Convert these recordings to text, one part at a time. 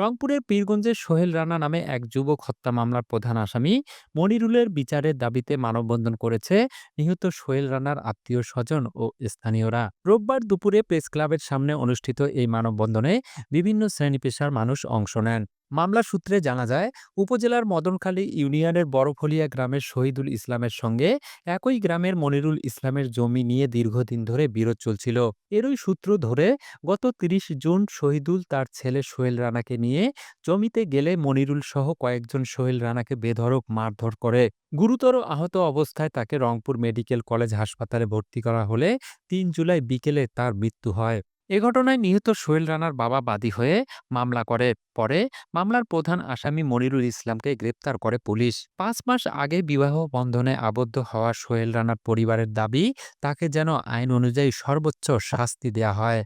রংপুরের পীরগঞ্জের সোহেল রানা নামে এক যুবক হত্যা মামলার প্রধান আসামি মনিরুলের বিচারের দাবিতে মানববন্ধন করেছে নিহত সোহেল রানার আত্মীয় স্বজন ও স্থানীয়রা। রোববার দুপুরে প্রেস ক্লাবের সামনে অনুষ্ঠিত এই মানববন্ধনে বিভিন্ন শ্রেণি পেশার মানুষ অংশ নেন। মামলা সূত্রে জানা যায়, উপজেলার মদনখালী ইউনিয়নের বড়ফলিয়া গ্রামের শহীদুল ইসলামের সঙ্গে একই গ্রামের মনিরুল ইসলামের জমি নিয়ে দীর্ঘদিন ধরে বিরোধ চলছিল। এরই সূত্র ধরে, গত ৩০ জুন শহীদুল তার ছেলে সোহেল রানাকে নিয়ে জমিতে গেলে মনিরুল সহ কয়েকজন সোহেল রানাকে বেধরক মারধর করে। গুরুতর আহত অবস্থায় তাকে রংপুর মেডিকেল কলেজ হাসপাতালে ভর্তি করা হলে তিন জুলাই বিকেলে তার মৃত্যু হয়। এ ঘটনায় নিহত সোহেল রানার বাবা বাদী হয়ে মামলা করে পরে মামলার প্রধান আসামি মনিরুল ইসলামকে গ্রেপ্তার করে পুলিশ পাঁচ মাস আগে বিবাহ বন্ধনে আবদ্ধ হওয়া সোহেল রানার পরিবারের দাবি তাকে যেন আইন অনুযায়ী সর্বোচ্চ শাস্তি দেয়া হয়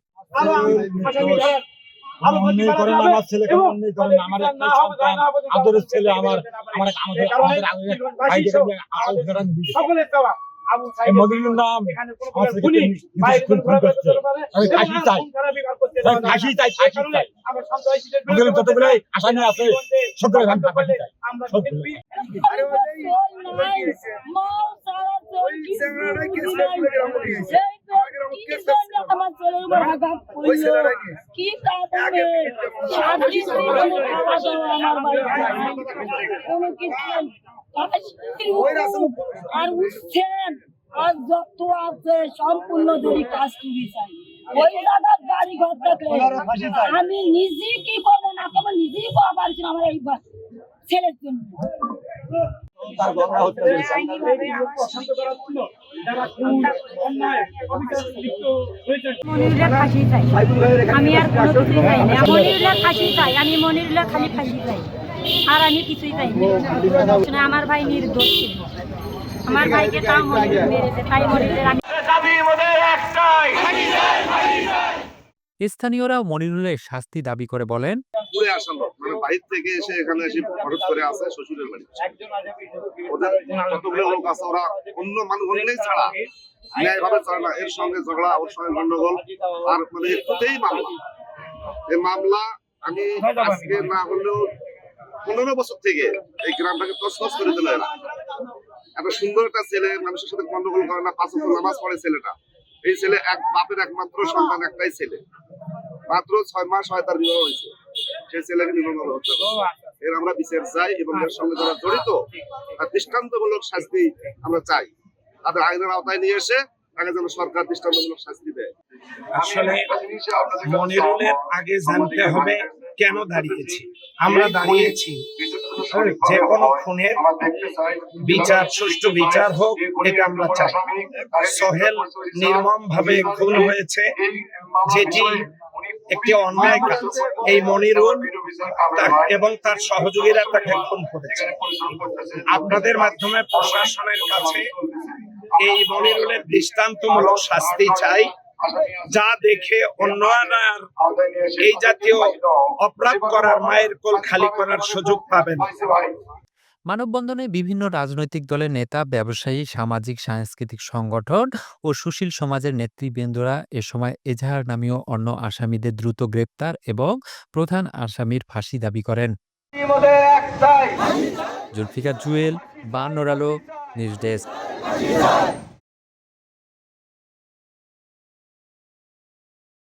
মদিনুর নাম আমি চাই ফাঁসি চাই ফাঁসি চাই মদিনুর যতগুলো আসামি আছে। সবগুলো আমি ফাঁসি চাই সবগুলো কি? কারণে শান্তি খাওয়া দাওয়া আমার বাড়িতে। কোনো কিছু আর উঠছেন। আর যত আছে সম্পূর্ণ যদি কাজ চাই ওই জায়গার গাড়ি ঘর থাকলে আমি নিজে কি করব না করব? নিজেই পাওয়া পারছি না আমার এই ছেলের জন্য। আমি আর কোনো কিছুই চাই না। মনিরুলের ফাঁসি চাই। আমি খালি ফাঁসি চাই। আর আমি কিছুই চাই না। আমার ভাই নির্দোষ ছিল। আমার ভাইকে তাও মনিরুল মেরেছে তাই মনিরুলের আমি স্থানীয়রা মনিরুলের শাস্তি দাবি করে বলেন ঘুরে আসা লোক। মানে বাইরে থেকে এসে এখানে এসে হঠাৎ করে আসে শ্বশুরের বাড়ি। ওদের যতগুলো লোক আছে, ওরা অন্য মানুষ, অন্যই ছাড়া। না। এর সঙ্গে ঝগড়া, ওর সঙ্গে গন্ডগোল। আর মানে একটুতেই মামলা। এই মামলা আমি আজকে না হলেও পনেরো বছর থেকে এই গ্রামটাকে তসনস করে দিল এরা। সুন্দর একটা ছেলে, মানুষের সাথে গন্ডগোল করে না, পাঁচ নামাজ পড়ে ছেলেটা। এই ছেলে এক বাপের একমাত্র সন্তান, একটাই ছেলে। মাত্র ছয় মাস হয় তার বিবাহ হয়েছে। সেই ছেলেকে নির্মমভাবে হত্যা করেছে। এর আমরা বিচার চাই এবং এর সঙ্গে যারা জড়িত তার দৃষ্টান্তমূলক শাস্তি আমরা চাই। তাদের আইনের আওতায় নিয়ে এসে তাকে যেন সরকার দৃষ্টান্তমূলক শাস্তি দেয়। আসলে মনিরুলের আগে জানতে হবে কেন দাঁড়িয়েছি। আমরা দাঁড়িয়েছি। যে কোনো খুনের বিচার সুষ্ঠু বিচার হোক এটা আমরা চাই। সোহেল নির্মম ভাবে খুন হয়েছে। যেটি একটি অন্যায় কাজ। এই মনিরুল এবং তার সহযোগীরা তাকে খুন করেছে। আপনাদের মাধ্যমে প্রশাসনের কাছে এই মনিরুলের দৃষ্টান্তমূলক শাস্তি চাই, যা দেখে অন্যরা আর এই জাতীয় অপরাধ করার মায়ের কোল খালি করার সুযোগ পাবেন। মানববন্ধনে বিভিন্ন রাজনৈতিক দলের নেতা, ব্যবসায়ী, সামাজিক, সাংস্কৃতিক সংগঠন ও সুশীল সমাজের নেতৃবৃন্দরা এ সময় এজাহার নামীয় অন্য আসামিদের দ্রুত গ্রেপ্তার এবং প্রধান আসামির ফাঁসি দাবি করেন। জুলফিকা জুলফিকার জুয়েল বা নোরালো নিউজ ডেস্ক।